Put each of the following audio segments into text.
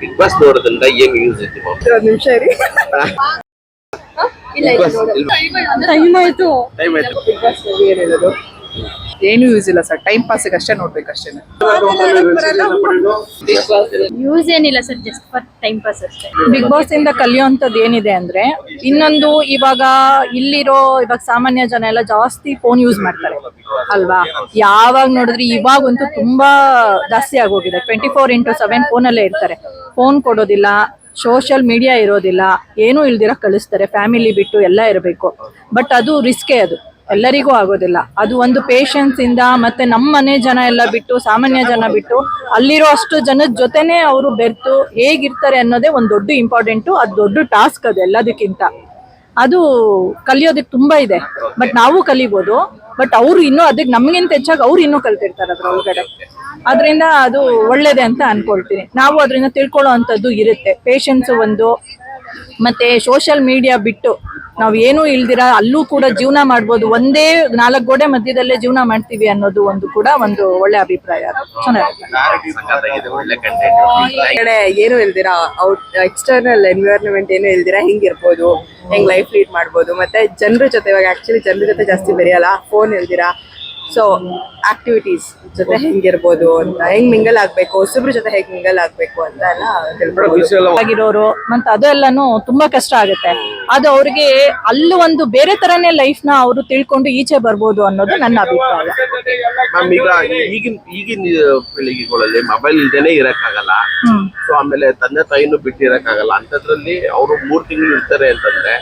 Big boss ನೋಡೋದ್ರಿಂದ ಏನ್ use ಐತಿ ನಿಮಿಷ ಇರಿ. ಟೈಮ್ ಆಯ್ತು. ಏನಿರೋದು ಏನು ಯೂಸ್ ಇಲ್ಲ ಸರ್ ಟೈಮ್ ಪಾಸ್ ಅಷ್ಟೇ ನೋಡ್ಬೇಕು ಅಷ್ಟೇ ಯೂಸ್ ಏನಿಲ್ಲ sir just for time pass ಅಷ್ಟೇ. ಬಿಗ್ ಬಾಸ್ ಇಂದ ಕಲಿಯುವಂತದ್ದು ಏನಿದೆ ಅಂದ್ರೆ ಇನ್ನೊಂದು ಇವಾಗ ಇಲ್ಲಿರೋ ಇವಾಗ ಸಾಮಾನ್ಯ ಜನ ಎಲ್ಲ ಜಾಸ್ತಿ ಫೋನ್ ಯೂಸ್ ಮಾಡ್ತಾರೆ. ಅಲ್ವಾ? ಯಾವಾಗ ನೋಡಿದ್ರೆ ಇವಾಗಂತೂ ತುಂಬಾ ಜಾಸ್ತಿ ಆಗೋಗಿದೆ. ಟ್ವೆಂಟಿ ಫೋರ್ ಇಂಟು ಸೆವೆನ್ ಫೋನಲ್ಲೇ ಇರ್ತಾರೆ. ಫೋನ್ ಕೊಡೋದಿಲ್ಲ ಸೋಷಿಯಲ್ ಮೀಡಿಯಾ ಇರೋದಿಲ್ಲ, ಏನೂ ಇಲ್ದಿರ ಕಳಿಸ್ತಾರೆ ಫ್ಯಾಮಿಲಿ ಬಿಟ್ಟು ಎಲ್ಲ ಇರಬೇಕು. ಬಟ್ ಅದು ರಿಸ್ಕೇ ಅದು, ಎಲ್ಲರಿಗೂ ಆಗೋದಿಲ್ಲ. ಅದು ಒಂದು ಪೇಷನ್ಸ್ ಇಂದ ಮತ್ತೆ ನಮ್ಮ ಮನೆ ಜನ ಎಲ್ಲ ಬಿಟ್ಟು, ಸಾಮಾನ್ಯ ಜನ ಬಿಟ್ಟು, ಅಲ್ಲಿರೋ ಅಷ್ಟು ಜನದ ಜೊತೆನೆ ಅವರು ಬೆರ್ತು ಹೇಗಿರ್ತಾರೆ ಅನ್ನೋದೇ ಒಂದು ದೊಡ್ಡ ಇಂಪಾರ್ಟೆಂಟು ಅದು ದೊಡ್ಡ ಟಾಸ್ಕ್ ಅದು ಎಲ್ಲದಕ್ಕಿಂತ. ಅದು ಕಲಿಯೋದಕ್ಕೆ ತುಂಬಾ ಇದೆ. ಬಟ್ ನಾವು ಕಲಿಬೋದು ಬಟ್ ಅವರು ಇನ್ನೂ ಅದಕ್ಕೆ ನಮಗಿಂತ ಹೆಚ್ಚಾಗಿ ಅವ್ರು ಇನ್ನೂ ಕಲ್ತಿರ್ತಾರೆ ಅದ್ರ ಒಳಗಡೆ ಅದರಿಂದ ಅದು ಒಳ್ಳೇದೆ ಅಂತ ಅನ್ಕೊಳ್ತೀನಿ. ನಾವು ಅದರಿಂದ ತಿಳ್ಕೊಳ್ಳೋ ಅಂಥದ್ದು ಇರುತ್ತೆ. ಪೇಷನ್ಸ್ ಒಂದು, ಮತ್ತೆ ಸೋಷಿಯಲ್ ಮೀಡಿಯಾ ಬಿಟ್ಟು ನಾವು ಏನೂ ಇಲ್ದಿರ ಅಲ್ಲೂ ಕೂಡ ಜೀವನ ಮಾಡ್ಬೋದು. ಒಂದೇ ನಾಲ್ಕು ಗೋಡೆ ಮಧ್ಯದಲ್ಲೇ ಜೀವನ ಮಾಡ್ತೀವಿ ಅನ್ನೋದು ಒಂದು ಕೂಡ ಒಂದು ಒಳ್ಳೆ ಅಭಿಪ್ರಾಯ. ಕಡೆ ಏನು ಇಲ್ದಿರಾ ಔಟ್ ಎಕ್ಸ್ಟರ್ನಲ್ ಎನ್ವಿರಾನ್ಮೆಂಟ್ ಏನು ಇಲ್ದಿರಾ ಹೆಂಗಿರ್ಬೋದು. ಹೆಂಗ್ ಲೈಫ್ ಲೀಡ್ ಮಾಡ್ಬೋದು. ಮತ್ತೆ ಜನರ ಜೊತೆ ಇವಾಗ ಆಕ್ಚುಲಿ ಜನರ ಜೊತೆ ಜಾಸ್ತಿ ಬೆರೆಯಲ್ಲ ಫೋನ್ ಇಲ್ದಿರಾ ಸೊ ಆಕ್ಟಿವಿಟೀಸ್ ಜೊತೆ ಹೆಂಗಿರ್ಬೋದು ಅಂತ ಹೆಂಗ್ ಮಿಂಗಲ್ ಆಗ್ಬೇಕು ಹೊಸಬ್ರ ಜೊತೆ ಹೆಂಗ್ ಮಿಂಗಲ್ ಆಗ್ಬೇಕು ಅಂತ ಎಲ್ಲ ಆಗಿರೋರು ಮತ್ತೆ ಅದೆಲ್ಲಾನು ತುಂಬಾ ಕಷ್ಟ ಆಗುತ್ತೆ. ಅದು ಅವ್ರಿಗೆ ಅಲ್ಲಿ ಒಂದು ಬೇರೆ ತರನೇ ಲೈಫ್ನ ಅವರು ತಿಳ್ಕೊಂಡು ಈಚೆ ಬರ್ಬೋದು ಅನ್ನೋದು ನನ್ನ ಅಭಿಪ್ರಾಯ. ಮ್ಯಾಮ್ ಈಗ ಈಗಿನ ಈಗಿನ ಪೀಳಿಗೆಗಳಲ್ಲಿ ಮೊಬೈಲ್ ಇಲ್ದೇನೆ ಇರಕ್ಕಾಗಲ್ಲ. ಸೊ ಆಮೇಲೆ ತಂದೆ ತಾಯಿನೂ ಬಿಟ್ಟಿರಕ್ಕಾಗಲ್ಲ. ಅಂತದ್ರಲ್ಲಿ ಅವರು ಮೂರ್ ತಿಂಗಳು ಇರ್ತಾರೆ ಅಂತಂದ್ರೆ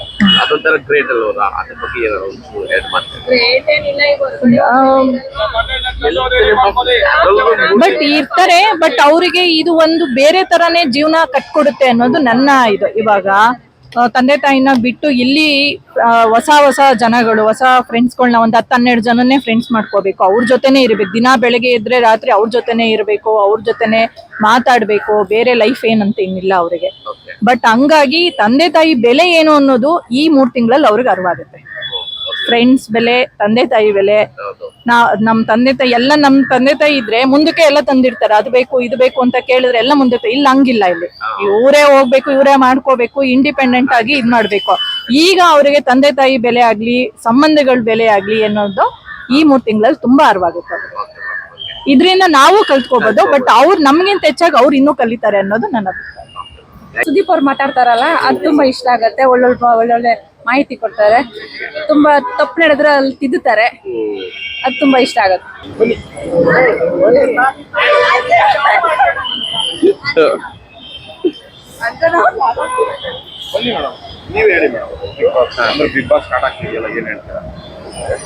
ಅದೊಂಥರ ಗ್ರೇಟ್ ಅದ್ರ ಬಗ್ಗೆ ಏನಾದ್ರು ಒಂಚೂರು ಆಡ್ ಮಾಡ್ತಾರೆ? ಬಟ್ ಇರ್ತಾರೆ ಬಟ್ ಅವರಿಗೆ ಇದು ಒಂದು ಬೇರೆ ತರನೇ ಜೀವನ ಕಟ್ಕೊಡುತ್ತೆ ಅನ್ನೋದು ನನ್ನ ಇದು ಇವಾಗ. ತಂದೆ ತಾಯಿನ ಬಿಟ್ಟು ಇಲ್ಲಿ ಹೊಸ ಹೊಸ ಜನಗಳು ಹೊಸ ಫ್ರೆಂಡ್ಸ್ಗಳನ್ನ ಒಂದು ಹತ್ತು ಹನ್ನೆರಡು ಜನನೇ ಫ್ರೆಂಡ್ಸ್ ಮಾಡ್ಕೋಬೇಕು. ಅವ್ರ ಜೊತೆನೆ ಇರ್ಬೇಕು. ದಿನ ಬೆಳಗ್ಗೆ ಇದ್ರೆ ರಾತ್ರಿ ಅವ್ರ ಜೊತೆನೆ ಇರಬೇಕು ಅವ್ರ ಜೊತೆನೆ ಮಾತಾಡ್ಬೇಕು ಬೇರೆ ಲೈಫ್ ಏನಂತ ಏನಿಲ್ಲ ಅವರಿಗೆ. ಬಟ್ ಹಂಗಾಗಿ ತಂದೆ ತಾಯಿ ಬೆಲೆ ಏನು ಅನ್ನೋದು ಈ ಮೂರ್ ತಿಂಗಳಲ್ಲಿ ಅವ್ರಿಗೆ ಅರಿವಾಗುತ್ತೆ. ಫ್ರೆಂಡ್ಸ್ ಬೆಲೆ ತಂದೆ ತಾಯಿ ಬೆಲೆ ನಾ ನಮ್ ತಂದೆ ತಾಯಿ ಎಲ್ಲ ನಮ್ ತಂದೆ ತಾಯಿ ಇದ್ರೆ ಮುಂದಕ್ಕೆ ಎಲ್ಲ ತಂದಿರ್ತಾರೆ. ಅದು ಬೇಕು ಇದು ಬೇಕು ಅಂತ ಕೇಳಿದ್ರೆ ಎಲ್ಲ ಮುಂದೆ ಇಲ್ಲ ಹಂಗಿಲ್ಲ ಇಲ್ಲಿ. ಇವರೇ ಹೋಗ್ಬೇಕು ಇವರೇ ಮಾಡ್ಕೋಬೇಕು ಇಂಡಿಪೆಂಡೆಂಟ್ ಆಗಿ ಇದ್ ಮಾಡ್ಬೇಕು. ಈಗ ಅವರಿಗೆ ತಂದೆ ತಾಯಿ ಬೆಲೆ ಆಗ್ಲಿ ಸಂಬಂಧಗಳ ಬೆಲೆ ಆಗ್ಲಿ ಅನ್ನೋದು ಈ ಮೂರ್ ತಿಂಗಳಲ್ಲಿ ತುಂಬಾ ಅರಿವಾಗುತ್ತೆ ಇದ್ರಿಂದ ನಾವು ಕಲ್ತ್ಕೋಬಹುದು ಬಟ್ ಅವ್ರು ನಮ್ಗಿಂತ ಹೆಚ್ಚಾಗಿ ಅವ್ರು ಇನ್ನೂ ಕಲಿತಾರೆ ಅನ್ನೋದು ನನ್ನ ಅಭಿಪ್ರಾಯ. ಸುದೀಪ್ ಅವ್ರು ಮಾತಾಡ್ತಾರಲ್ಲ, ಅದು ತುಂಬಾ ಇಷ್ಟ ಆಗತ್ತೆ. ಒಳ್ಳೊಳ್ಳೆ ಒಳ್ಳೊಳ್ಳೆ ಮಾಹಿತಿ ಕೊಡ್ತಾರೆ. ತುಂಬಾ ತಪ್ಪು ನಡೆದ್ರೆ ಅಲ್ಲಿ ತಿದ್ದುತ್ತಾರೆ. ಅದು ತುಂಬಾ ಇಷ್ಟ ಆಗತ್ತೆ. ನೀವ್ ಹೇಳಿ ಮೇಡಮ್. ಬಿಗ್ ಬಾಸ್ ಸ್ಟಾರ್ಟ್ ಆಗ್ತಿದೆಯಲ್ಲ, ಏನ್ ಹೇಳ್ತೀರಾ?